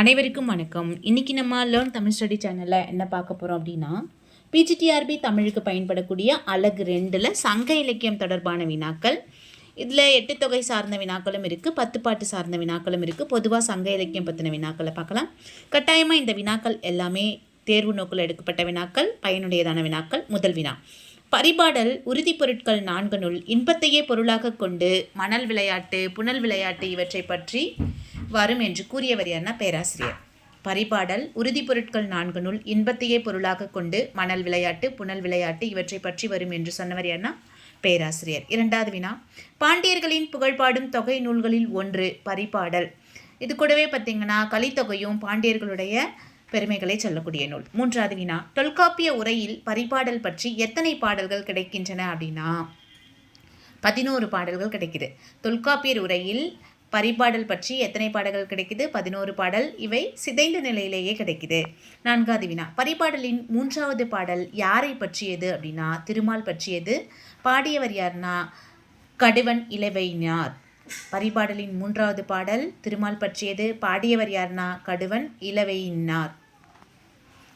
அனைவருக்கும் வணக்கம். இன்னைக்கு நம்ம லேர்ன் தமிழ் ஸ்டடி சேனலில் என்ன பார்க்க போகிறோம் அப்படின்னா பிஜிடிஆர்பி தமிழுக்கு பயன்படக்கூடிய அழகு ரெண்டில் சங்க இலக்கியம் தொடர்பான வினாக்கள் இதில் எட்டு தொகை சார்ந்த வினாக்களும் இருக்குது பத்து பாட்டு சார்ந்த வினாக்களும் இருக்குது பொதுவாக சங்க இலக்கியம் பற்றின வினாக்களை பார்க்கலாம். கட்டாயமாக இந்த வினாக்கள் எல்லாமே தேர்வு நோக்கில் எடுக்கப்பட்ட வினாக்கள் பயனுடையதான வினாக்கள் முதல் வினா. பரிபாடல் உறுதி பொருட்கள் நான்கு நூல் இன்பத்தையே பொருளாக கொண்டு மணல் விளையாட்டு புனல் விளையாட்டு இவற்றை பற்றி வரும் என்று கூறியவர் யார்னா பேராசிரியர்? பரிபாடல் உறுதி பொருட்கள் நான்கு நூல் இன்பத்தையே பொருளாக கொண்டு மணல் விளையாட்டு புனல் விளையாட்டு இவற்றை பற்றி வரும் என்று சொன்னவர் யார்னா பேராசிரியர். இரண்டாவது வினா. பாண்டியர்களின் புகழ்பாடும் தொகை நூல்களில் ஒன்று பரிபாடல். இது கூடவே பார்த்தீங்கன்னா கலித்தொகையும் பாண்டியர்களுடைய பெருமைகளை சொல்லக்கூடிய நூல். மூன்றாவது வினா. தொல்காப்பிய உரையில் பரிபாடல் பற்றி எத்தனை பாடல்கள் கிடைக்கின்றன அப்படின்னா பதினோரு பாடல்கள் கிடைக்குது. தொல்காப்பியர் உரையில் பரிபாடல் பற்றி எத்தனை பாடல்கள் கிடைக்குது? பதினோரு பாடல். இவை சிதைந்த நிலையிலேயே கிடைக்குது. நான்காவது வினா. பரிபாடலின் மூன்றாவது பாடல் யாரை பற்றியது அப்படின்னா திருமால் பற்றியது. பாடியவர் யார்னா கடுவன் இளவையினார் பரிபாடலின் மூன்றாவது பாடல் திருமால் பற்றியது. பாடியவர் யார்னா கடுவன் இளவையினார்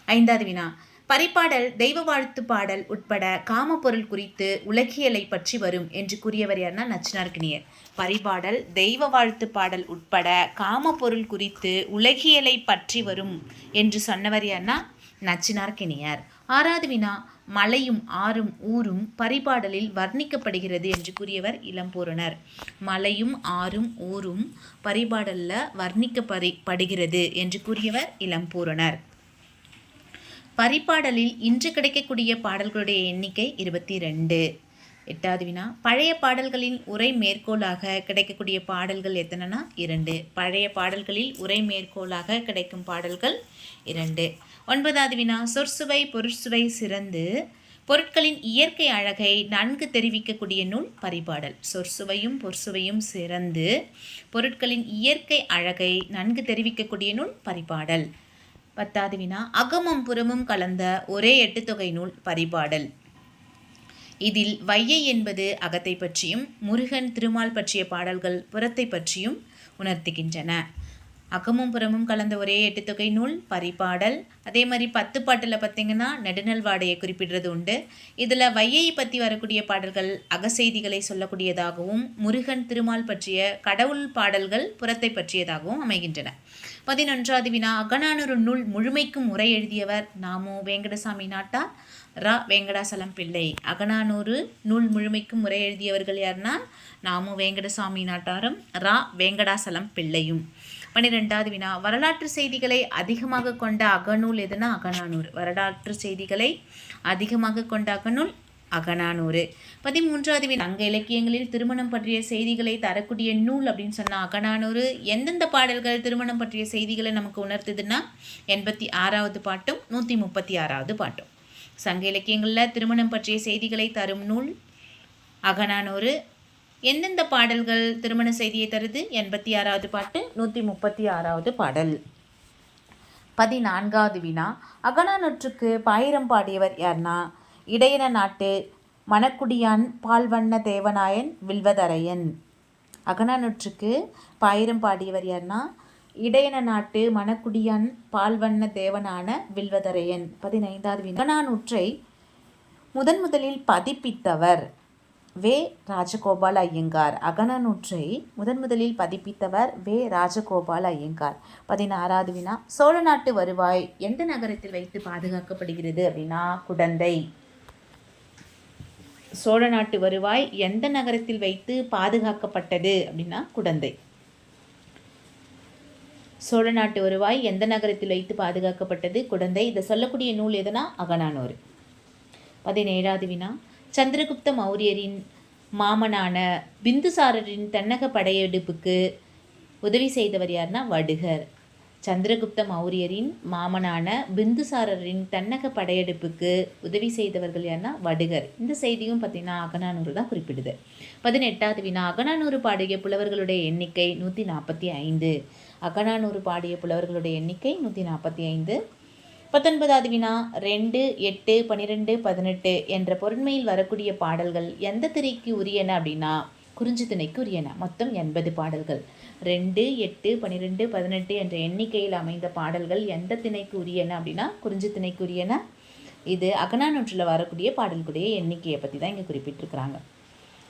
ஐந்தாவது வினா. பரிபாடல் தெய்வ வாழ்த்து பாடல் உட்பட காமப்பொருள் குறித்து உலகியலை பற்றி வரும் என்று கூறியவர் யார்னா நச்சினார்கினியர் பரிபாடல் தெய்வ வாழ்த்து பாடல் உட்பட காமப்பொருள் குறித்து உலகியலை பற்றி வரும் என்று சொன்னவர் யார்னா நச்சினார்கினியர் ஆறாவது வினா மலையும் ஆறும் ஊரும் பரிபாடலில் வர்ணிக்கப்படுகிறது என்று கூறியவர் இளம்பூரணர். மலையும் ஆறும் ஊரும் பரிபாடலில் வர்ணிக்கப்படுகிறது என்று கூறியவர் இளம்பூரணர். பரிபாடலில் இன்று கிடைக்கக்கூடிய பாடல்களுடைய எண்ணிக்கை இருபத்தி ரெண்டு எட்டாவது வினா. பழைய பாடல்களின் உரை மேற்கோளாக கிடைக்கக்கூடிய பாடல்கள் எத்தனைனா? இரண்டு. பழைய பாடல்களில் உரை மேற்கோளாக கிடைக்கும் பாடல்கள் இரண்டு. ஒன்பதாவது வினா. சொற்சுவை பொருட்சுவை சிறந்து பொருட்களின் இயற்கை அழகை நன்கு தெரிவிக்கக்கூடிய நூல் பரிபாடல் சொற்சுவையும் பொற்சுவையும் சிறந்து பொருட்களின் இயற்கை அழகை நன்கு தெரிவிக்கக்கூடிய நூல் பரிபாடல் பத்தாவது வினா. அகமும் புறமும் கலந்த ஒரே எட்டுத்தொகை நூல் பரிபாடல். இதில் வையை என்பது அகத்தை பற்றியும் முருகன் திருமால் பற்றிய பாடல்கள் புறத்தை பற்றியும் உணர்த்துகின்றன. அகமும் புறமும் கலந்த ஒரே எட்டுத்தொகை நூல் பரிபாடல். அதே மாதிரி பத்து பாட்டில் பார்த்தீங்கன்னா நெடுநல் வாடையை குறிப்பிடுறது உண்டு. இதில் வையை பற்றி வரக்கூடிய பாடல்கள் அகசெய்திகளை சொல்லக்கூடியதாகவும் முருகன் திருமால் பற்றிய கடவுள் பாடல்கள் புறத்தை பற்றியதாகவும் அமைகின்றன. பதினொன்றாவது வினா அகனானூறு நூல் முழுமைக்கும் உரை எழுதியவர் நாமு வேங்கடசாமி நாட்டார். ரா. வெங்கடாசலம் பிள்ளை. அகனானூறு நூல் முழுமைக்கும் உரை எழுதியவர்கள் யாருன்னா நாமு வேங்கடசாமி நாட்டாரும் ரா. வேங்கடாசலம் பிள்ளையும். பன்னிரெண்டாவது வினா வரலாற்று செய்திகளை அதிகமாக கொண்ட அகநூல் எதுனா அகநானூறு. வரலாற்று செய்திகளை அதிகமாக கொண்ட அகநூல் அகனானூறு பதிமூன்றாவது வினா அங்க இலக்கியங்களில் திருமணம் பற்றிய செய்திகளை தரக்கூடிய நூல் அப்படின்னு சொன்னால் அகனானூறு எந்தெந்த பாடல்கள் திருமணம் பற்றிய செய்திகளை நமக்கு உணர்த்துதுன்னா எண்பத்தி ஆறாவது பாட்டும் நூற்றி முப்பத்தி ஆறாவது பாட்டும். சங்க இலக்கியங்களில் திருமணம் பற்றிய செய்திகளை தரும் நூல் அகனானூறு எந்தெந்த பாடல்கள் திருமண செய்தியை தருது? எண்பத்தி ஆறாவது பாட்டு நூற்றி முப்பத்தி ஆறாவது பாடல். பதினான்காவது வினா அகனானூற்றுக்கு பாயிரம் பாடியவர் யார்னா இடையன நாட்டு மணக்குடியான் பால்வண்ண தேவநாயன் வில்வதரையன். அகநானூற்றுக்கு பாயிரம் பாடியவர் யார்னா? இடையன நாட்டு மணக்குடியான் பால்வண்ண தேவனான வில்வதரையன். பதினைந்தாவது வினா. அகநானூற்றை முதன் முதலில் பதிப்பித்தவர் வே. ராஜகோபால் ஐயங்கார். அகனநூற்றை முதன் முதலில் பதிப்பித்தவர் வே. ராஜகோபால் ஐயங்கார். பதினாறாவது வினா. சோழ நாட்டு வருவாய் எந்த நகரத்தில் வைத்து பாதுகாக்கப்படுகிறது? அப்படின்னா குடந்தை. சோழ நாட்டு வருவாய் எந்த நகரத்தில் வைத்து பாதுகாக்கப்பட்டது அப்படின்னா குடந்தை. சோழ நாட்டு வருவாய் எந்த நகரத்தில் வைத்து பாதுகாக்கப்பட்டது? குடந்தை. இதை சொல்லக்கூடிய நூல் எதுனா? அகனானோர் பதினேழாவது வினா. சந்திரகுப்த மௌரியரின் மாமனான பிந்துசாரரின் தன்னக படையெடுப்புக்கு உதவி செய்தவர் யார்னா? வடுகர். சந்திரகுப்த மௌரியரின் மாமனான பிந்துசாரரின் தன்னக படையெடுப்புக்கு உதவி செய்தவர்கள் யார்னா வடுகர். இந்த செய்தியும் பார்த்தீங்கன்னா அகநானூறு தான் குறிப்பிடுது. பதினெட்டாவது வினா அகனானூறு பாடிய புலவர்களுடைய எண்ணிக்கை நூற்றி நாற்பத்தி ஐந்து. அகனானூறு பாடிய புலவர்களுடைய எண்ணிக்கை நூற்றி நாற்பத்தி ஐந்து. பத்தொன்பதாவது வினா ரெண்டு எட்டு பன்னிரெண்டு பதினெட்டு என்ற பொருண்மையில் வரக்கூடிய பாடல்கள் எந்த திரைக்கு உரியன அப்படின்னா குறிஞ்சி திணைக்கு உரியன மொத்தம் எண்பது பாடல்கள். ரெண்டு எட்டு பன்னிரெண்டு பதினெட்டு என்ற எண்ணிக்கையில் அமைந்த பாடல்கள் எந்த திணைக்கு உரியன அப்படின்னா குறிஞ்சி திணைக்கு உரியன இது அகனானூற்றில் வரக்கூடிய பாடல்களுடைய எண்ணிக்கையை பற்றி தான் இங்கே குறிப்பிட்டிருக்கிறாங்க.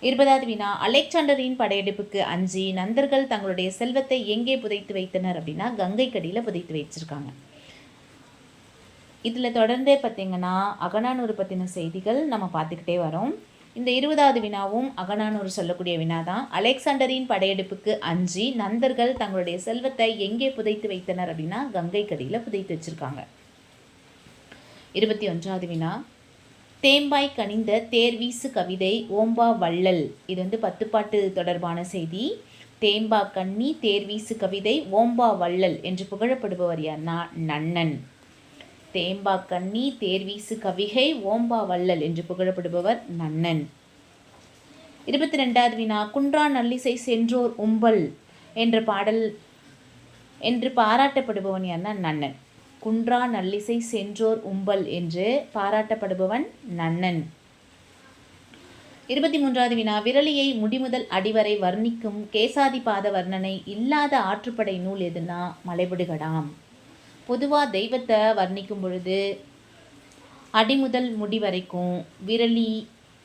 இருபதாவது வினா அலெக்சாண்டரின் படையெடுப்புக்கு அஞ்சு நந்தர்கள் தங்களுடைய செல்வத்தை எங்கே புதைத்து வைத்தனர் அப்படின்னா கங்கை கடியில் புதைத்து வச்சிருக்காங்க இதில் தொடர்ந்தே பார்த்திங்கன்னா அகனானூர் பற்றின செய்திகள் நம்ம பார்த்துக்கிட்டே வரோம். இந்த இருபதாவது வினாவும் அகனானூர் சொல்லக்கூடிய வினா தான் அலெக்சாண்டரின் படையெடுப்புக்கு அஞ்சி நந்தர்கள் தங்களுடைய செல்வத்தை எங்கே புதைத்து வைத்தனர் அப்படின்னா கங்கை கடியில் புதைத்து வச்சுருக்காங்க. இருபத்தி ஒன்றாவது வினா. தேம்பாய் கனிந்த தேர்வீசு கவிதை ஓம்பா வள்ளல். இது வந்து பத்துப்பாட்டு தொடர்பான செய்தி. தேம்பா கண்ணி தேர்வீசு கவிதை ஓம்பா வள்ளல் என்று புகழப்படுபவர் யார்னா நன்னன். தேம்பா கண்ணி தேர்வீசு கவிகை ஓம்பா வள்ளல் என்று புகழப்படுபவர் நன்னன். இருபத்தி ரெண்டாவது வினா குன்றா நல்லிசை சென்றோர் உம்பல் என்ற பாடல் என்று பாராட்டப்படுபவன் யார்னா நன்னன். குன்றா நல்லிசை சென்றோர் உம்பல் என்று பாராட்டப்படுபவன் நன்னன். இருபத்தி மூன்றாவது வினா விரலியை முடிமுதல் அடிவரை வர்ணிக்கும் கேசாதிபாத வர்ணனை இல்லாத ஆற்றுப்படை நூல் எதுனா மலைபடுகடாம். பொதுவாக தெய்வத்தை வர்ணிக்கும் பொழுது அடிமுதல் முடி வரைக்கும் விரலி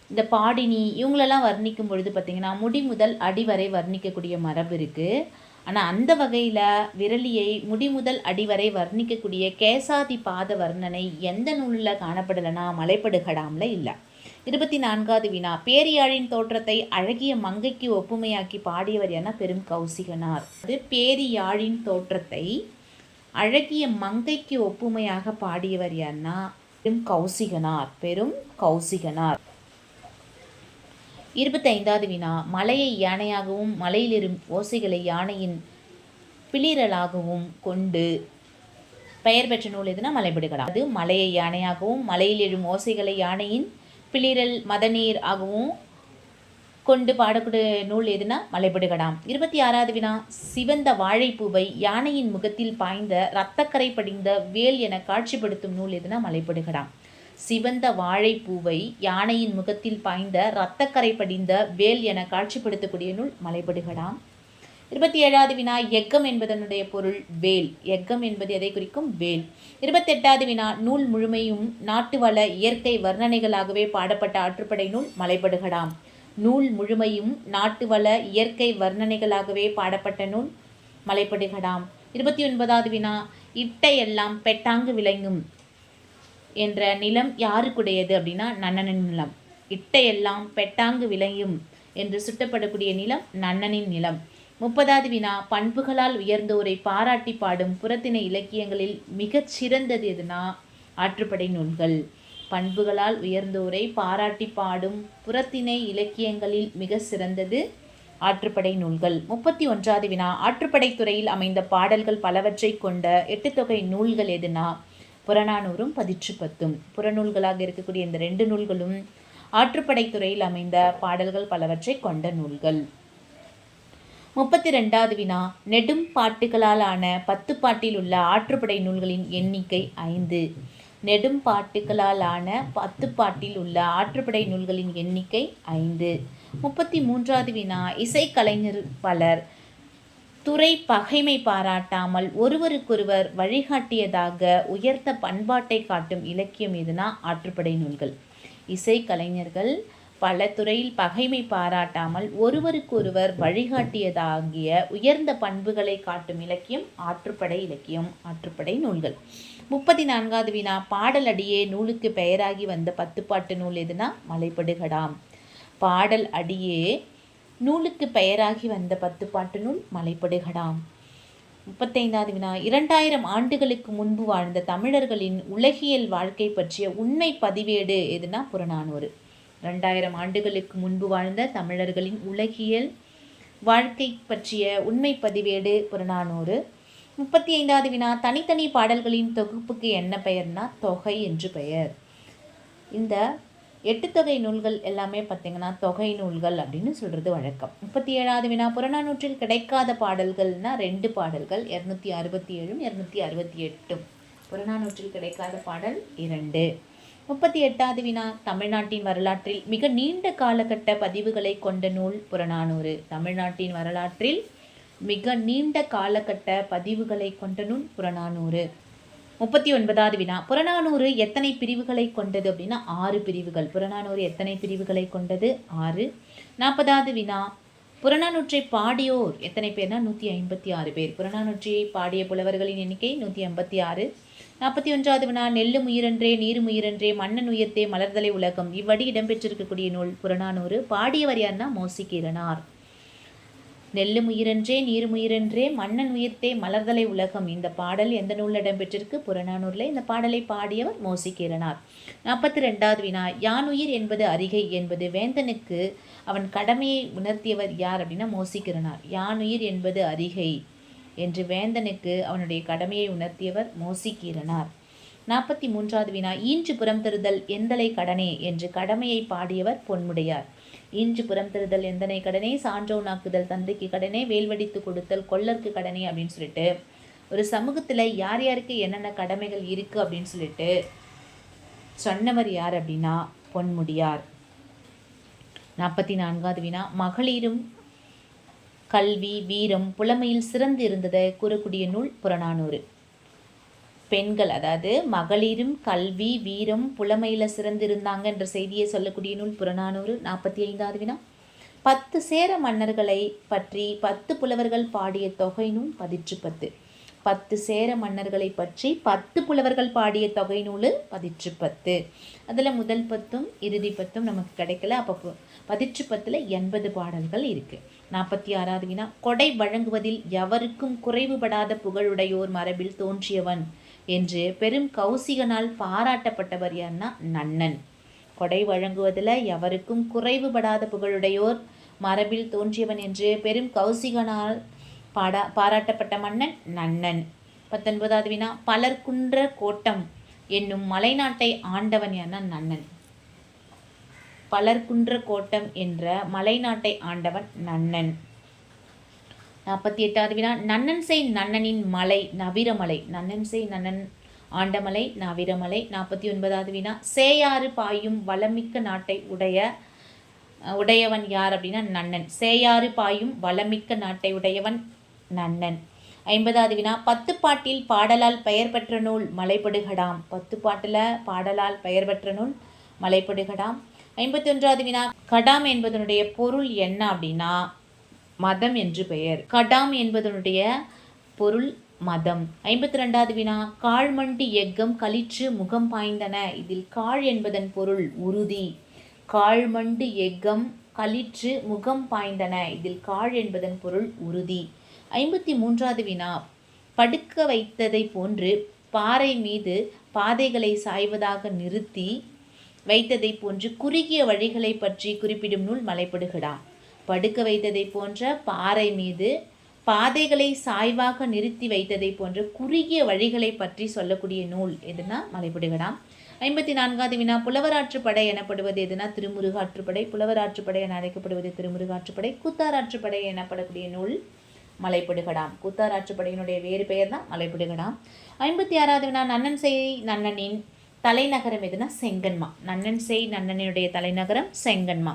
இந்த பாடினி இவங்களெல்லாம் வர்ணிக்கும் பொழுது பார்த்திங்கன்னா முடி முதல் அடி வரை வர்ணிக்கக்கூடிய மரபு இருக்குது ஆனால் அந்த வகையில் விரலியை முடி முதல் அடி வரை வர்ணிக்கக்கூடிய கேசாதி பாத வர்ணனை எந்த நூலில் காணப்படலைன்னா மலைப்படுகடாமில் இல்லை. இருபத்தி நான்காவது வினா பேரியாழின் தோற்றத்தை அழகிய மங்கைக்கு ஒப்புமையாக்கி பாடியவர் என பெரும் கௌசிகனார். அது பேரியாழின் தோற்றத்தை அழகிய மங்கைக்கு ஒப்புமையாக பாடியவர் யார்னா பெரும் கௌசிகனார் பெரும் கௌசிகனார். இருபத்தைந்தாவது வினா மலையை யானையாகவும் மலையிலிரும் ஓசைகளை யானையின் பிளிரலாகவும் கொண்டு பெயர் பெற்ற நூல் எதுனா மலைபடுகலாம் அது மலையை யானையாகவும் மலையில் எழும் ஓசைகளை யானையின் பிளிரல் மதநீர் ஆகவும் கொண்டு பாடக்கூடிய நூல் எதுனா மலைபடுகடாம் இருபத்தி ஆறாவது வினா சிவந்த வாழைப்பூவை யானையின் முகத்தில் பாய்ந்த இரத்தக்கரை படிந்த வேல் என காட்சிப்படுத்தும் நூல் எதுனா மலைபடுகடாம் சிவந்த வாழைப்பூவை யானையின் முகத்தில் பாய்ந்த இரத்தக்கரை படிந்த வேல் என காட்சிப்படுத்தக்கூடிய நூல் மலைபடுகடாம் இருபத்தி ஏழாவது வினா எக்கம் என்பதனுடைய பொருள் வேல். எக்கம் என்பது எதை குறிக்கும்? வேல். இருபத்தெட்டாவது வினா நூல் முழுமையும் நாட்டு வள இயற்கை வர்ணனைகளாகவே பாடப்பட்ட ஆற்றுப்படை நூல் மலைபடுகடாம் நூல் முழுமையும் நாட்டு வள இயற்கை வர்ணனைகளாகவே பாடப்பட்ட நூல் மலைப்படுகடாம். இருபத்தி ஒன்பதாவது வினா இட்டையெல்லாம் பெட்டாங்கு விளங்கும் என்ற நிலம் யாருக்குடையது அப்படின்னா நன்னனின் நிலம். இட்டையெல்லாம் பெட்டாங்கு விளையும் என்று சுட்டப்படக்கூடிய நிலம் நன்னனின் நிலம். முப்பதாவது வினா பண்புகளால் உயர்ந்தோரை பாராட்டி பாடும் புறத்திணை இலக்கியங்களில் மிகச் சிறந்தது எதுனா ஆற்றுப்படை நூல்கள் பண்புகளால் உயர்ந்தோரை பாராட்டி பாடும் புறத்திணை இலக்கியங்களில் மிக சிறந்தது ஆற்றுப்படை நூல்கள். முப்பத்தி ஒன்றாவது வினா. ஆற்றுப்படை துறையில் அமைந்த பாடல்கள் பலவற்றை கொண்ட எட்டு தொகை நூல்கள் எதுனா? புறநானூறும் பதிற்று பத்தும். புறநூல்களாக இருக்கக்கூடிய இந்த ரெண்டு நூல்களும் ஆற்றுப்படை துறையில் அமைந்த பாடல்கள் பலவற்றை கொண்ட நூல்கள். முப்பத்தி ரெண்டாவது வினா. நெடும் பாட்டுகளால் ஆன பத்து பாட்டில் உள்ள ஆற்றுப்படை நூல்களின் எண்ணிக்கை ஐந்து. நெடும் பாட்டுகளால் ஆன பத்து பாட்டில் உள்ள ஆற்றுப்படை நூல்களின் எண்ணிக்கை ஐந்து. முப்பத்தி மூன்றாவது வினா இசைக்கலைஞர் பலர். துறை பகைமை பாராட்டாமல் ஒருவருக்கொருவர் வழிகாட்டியதாக உயர்த்த பண்பாட்டை காட்டும் இலக்கியம் எதுனா ஆற்றுப்படை நூல்கள். இசைக்கலைஞர்கள் பல துறையில் பகைமை பாராட்டாமல் ஒருவருக்கொருவர் வழிகாட்டியதாகிய உயர்ந்த பண்புகளை காட்டும் இலக்கியம் ஆற்றுப்படை இலக்கியம் ஆற்றுப்படை நூல்கள். முப்பத்தி நான்காவது வினா பாடல் அடியே நூலுக்கு பெயராகி வந்த பத்துப்பாட்டு நூல் எதுனா? மலைப்படுகடாம். பாடல் அடியே நூலுக்கு பெயராகி வந்த பத்துப்பாட்டு நூல் மலைப்படுகடாம். முப்பத்தைந்தாவது வினா இரண்டாயிரம் ஆண்டுகளுக்கு முன்பு வாழ்ந்த தமிழர்களின் உலகியல் வாழ்க்கை பற்றிய உண்மை பதிவேடு எதுனா? புறநானூறு. ரெண்டாயிரம் ஆண்டுகளுக்கு முன்பு வாழ்ந்த தமிழர்களின் உலகியல் வாழ்க்கை பற்றிய உண்மை பதிவேடு புறநானூறு. முப்பத்தி ஐந்தாவது வினா தனித்தனி பாடல்களின் தொகுப்புக்கு என்ன பெயர்னா தொகை என்று பெயர். இந்த எட்டு தொகை நூல்கள் எல்லாமே பார்த்திங்கன்னா தொகை நூல்கள் அப்படின்னு சொல்கிறது வழக்கம். முப்பத்தி ஏழாவது வினா புறநானூற்றில் கிடைக்காத பாடல்கள்னா ரெண்டு பாடல்கள் இரநூத்தி அறுபத்தி ஏழும் இரநூத்தி அறுபத்தி எட்டும். புறநானூற்றில் கிடைக்காத பாடல் இரண்டு. முப்பத்தி எட்டாவது வினா தமிழ்நாட்டின் வரலாற்றில் மிக நீண்ட காலகட்ட பதிவுகளை கொண்ட நூல் புறநானூறு. தமிழ்நாட்டின் வரலாற்றில் மிக நீண்ட காலகட்ட பதிவுகளை கொண்ட நூல் புறநானூறு. முப்பத்தி ஒன்பதாவது வினா புறநானூறு எத்தனை பிரிவுகளை கொண்டது அப்படின்னா ஆறு பிரிவுகள். புறநானூறு எத்தனை பிரிவுகளை கொண்டது? ஆறு. நாற்பதாவது வினா புறநானூற்றை பாடியோர் எத்தனை பேர்னா நூற்றி ஐம்பத்தி ஆறு பேர். புறநானூற்றியை பாடிய புலவர்களின் எண்ணிக்கை நூற்றி ஐம்பத்தி ஆறு. நாற்பத்தி ஒன்றாவது வினா நெல்லு உயிரன்றே நீரும் உயிரன்றே மன்னன் உயர்த்தே மலர்தலை உலகம். இவ்வடி இடம்பெற்றிருக்கக்கூடிய நூல் புறநானூறு. பாடியவர் யார்னா மோசிகீரனார் நெல்லும் உயிரன்றே நீரும் உயிரன்றே மன்னன் உயிர்த்தே மலர்தலை உலகம். இந்த பாடல் எந்த நூலில் இடம்பெற்றிருக்கு? புறநானூரில். இந்த பாடலை பாடியவர் மோசிகீரனார் நாற்பத்தி ரெண்டாவது வினா யானுயிர் என்பது அருகை என்பது வேந்தனுக்கு அவன் கடமையை உணர்த்தியவர் யார் அப்படின்னா மோசிக்கிறனார் யானுயிர் என்பது அருகை. என்று வேந்தனுக்கு அவனுடைய கடமையை உணர்த்தியவர் மோசிக்கீரனார் நாற்பத்தி மூன்றாவது வினா ஈன்று புறம் தருதல் எந்தலை கடனே? என்று கடமையை பாடியவர் பொன்முடையார். ஈன்று புறம் தருதல் எந்தனை கடனே? சான்றோனாக்குதல் தந்தைக்கு கடனே? வேல்வடித்து கொடுத்தல் கொல்லருக்கு கடனே? அப்படின்னு சொல்லிட்டு ஒரு சமூகத்தில் யார் யாருக்கு என்னென்ன கடமைகள் இருக்குது அப்படின்னு சொல்லிட்டு சொன்னவர் யார் அப்படின்னா பொன்முடியார். நாற்பத்தி நான்காவது வினா மகளிரும் கல்வி வீரம் புலமையில் சிறந்து இருந்ததை கூறக்கூடிய நூல் புறநானூறு. பெண்கள் அதாவது மகளிரும் கல்வி வீரம் புலமையில் சிறந்திருந்தாங்க என்ற செய்தியை சொல்லக்கூடிய நூல் புறநானூறு நாற்பத்தி ஐந்தாவது வினா. பத்து சேர மன்னர்களை பற்றி பத்து புலவர்கள் பாடிய தொகை நூல் பதிற்று பத்து. பத்து சேர மன்னர்களை பற்றி பத்து புலவர்கள் பாடிய தொகை நூல் பதிற்று பத்து. அதில் முதல் பத்தும் இறுதி பத்தும் நமக்கு கிடைக்கல. அப்போ பதிற்று பத்தில் எண்பது பாடல்கள் இருக்குது நாற்பத்தி ஆறாவது வினா. கொடை வழங்குவதில் எவருக்கும் குறைவுபடாத புகழுடையோர் மரபில் தோன்றியவன் என்று பெரும் கௌசிகனால் பாராட்டப்பட்டவர் யார்னா நன்னன். கொடை வழங்குவதில் எவருக்கும் குறைவுபடாத புகழுடையோர் மரபில் தோன்றியவன் என்று பெரும் கௌசிகனால் பாடா பாராட்டப்பட்ட மன்னன் நன்னன். பத்தொன்பதாவது வினா. பலர்குன்ற கோட்டம் என்னும் மலைநாட்டை ஆண்டவன் என நன்னன். பலர்குன்ற கோட்டம் என்ற மலைநாட்டை ஆண்டவன் நன்னன். நாற்பத்தி எட்டாவது வினா நன்னன் செய் நன்னனின் மலை நவிரமலை. நன்னன் செய் நன்னன் ஆண்டமலை நவிரமலை. நாற்பத்தி ஒன்பதாவது வினா சேயாறு பாயும் வளமிக்க நாட்டை உடைய உடையவன் யார் அப்படின்னா நன்னன். சேயாறு பாயும் வளமிக்க நாட்டை உடையவன் நன்னன். ஐம்பதாவது வினா பத்து பாட்டில் பாடலால் பெயர் பெற்ற நூல் மலைப்படுகடாம். பத்து பாட்டில் பாடலால் பெயர் பெற்ற நூல் மலைப்படுகடாம். ஐம்பத்தி ஒன்றாவது வினா கடாம் என்பதனுடைய பொருள் என்ன அப்படின்னா மதம் என்று பெயர். கடாம் என்பதனுடைய பொருள் மதம். ஐம்பத்தி ரெண்டாவது வினா காழ்மண்டி எக்கம் களிற்று முகம் பாய்ந்தன. இதில் காழ் என்பதன் பொருள் உறுதி. காழ்மண்டு எக்கம் களிற்று முகம் பாய்ந்தன. இதில் காழ் என்பதன் பொருள் உறுதி. ஐம்பத்தி மூன்றாவது வினா படுக்க வைத்ததை போன்று பாறை மீது பாதைகளை சாய்வதாக நிறுத்தி வைத்ததை போன்று குறுகிய வழிகளை பற்றி குறிப்பிடும் நூல் மலைப்படுகடாம் படுக்க வைத்ததை போன்ற பாறை மீது பாதைகளை சாய்வாக நிறுத்தி வைத்ததை போன்ற குறுகிய வழிகளை பற்றி சொல்லக்கூடிய நூல் எதுனா மலைப்படுகடாம் ஐம்பத்தி நான்காவது வினா புலவராற்றுப்படை எனப்படுவது எதுனா திருமுருகாற்றுப்படை புலவராற்றுப்படை என அழைக்கப்படுவது திருமுருகாற்றுப்படை கூத்தாராற்றுப்படை எனப்படக்கூடிய நூல் மலைப்படுகடாம் கூத்தாராற்றுப்படையினுடைய வேறு பெயர் தான் மலைப்படுகடாம் ஐம்பத்தி ஆறாவது வினா நன்னன் செய் நன்னனின் தலைநகரம் எதுனா செங்கன்மா. நன்னன் செய் நன்னனுடைய தலைநகரம் செங்கன்மா.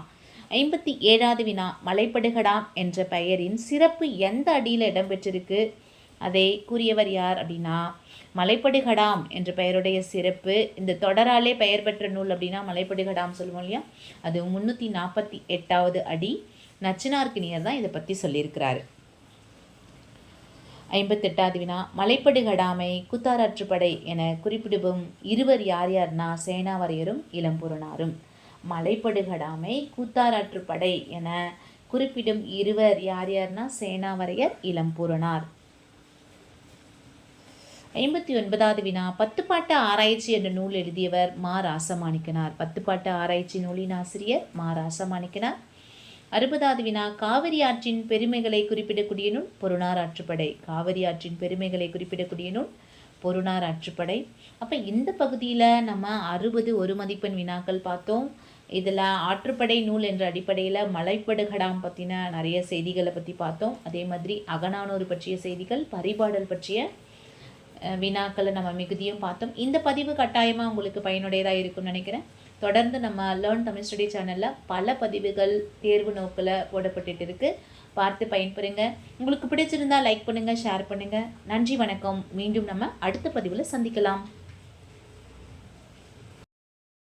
ஐம்பத்தி ஏழாவது வினா மலைப்படுகடாம் என்ற பெயரின் சிறப்பு எந்த அடியில் இடம்பெற்றிருக்கு? அதை கூறியவர் யார் அப்படின்னா மலைப்படுகடாம் என்ற பெயருடைய சிறப்பு. இந்த தொடராலே பெயர் பெற்ற நூல் அப்படின்னா மலைப்படுகடாம் சொல்லுவோம் இல்லையா? அது முந்நூற்றி நாற்பத்தி எட்டாவது அடி. நச்சினார்க்கினியர் தான் இதை பற்றி சொல்லியிருக்கிறாரு. ஐம்பத்தெட்டாவது வினா மலைப்படுகடாமை கூத்தாராற்றுப்படை என குறிப்பிடுவோம் இருவர் யார் யார்னா சேனாவரையரும் இளம்புறனாரும் மலைப்படுகடாமை கூத்தாராற்றுப்படை என குறிப்பிடும் இருவர் யார் யார்னா சேனாவரையர் இளம்பூரணார் ஐம்பத்தி ஒன்பதாவது வினா பத்துப்பாட்டு ஆராய்ச்சி என்ற நூல் எழுதியவர் மா ராசமாணிக்கனார். பத்துப்பாட்டு ஆராய்ச்சி நூலின் ஆசிரியர் மா ராசமாணிக்கனார். அறுபதாவது வினா காவிரி ஆற்றின் பெருமைகளை குறிப்பிடக்கூடிய நூல் பொருணார் ஆற்றுப்படை. காவிரி ஆற்றின் பெருமைகளை குறிப்பிடக்கூடிய நூல் பொருணார் ஆற்றுப்படை. அப்போ இந்த பகுதியில் நம்ம அறுபது ஒரு மதிப்பெண் வினாக்கள் பார்த்தோம். இதில் ஆற்றுப்படை நூல் என்ற அடிப்படையில் மலைப்படுகடாம் பற்றின நிறைய செய்திகளை பற்றி பார்த்தோம். அதே மாதிரி அகனானூர் பற்றிய செய்திகள் பரிபாடல் பற்றிய வினாக்களை நம்ம மிகுதியும் பார்த்தோம். இந்த பதிவு கட்டாயமாக உங்களுக்கு பயனுடையதாக இருக்கும்னு நினைக்கிறேன். தொடர்ந்து நம்ம லேர்ன் தமிழ் ஸ்டடி சேனலில் பல பதிவுகள் தேர்வு நோக்கில் போடப்பட்டுட்டு இருக்கு பார்த்து பயன்பெறுங்க. உங்களுக்கு பிடிச்சிருந்தா லைக் பண்ணுங்கள் ஷேர் பண்ணுங்கள் நன்றி வணக்கம். மீண்டும் நம்ம அடுத்த பதிவில் சந்திக்கலாம்.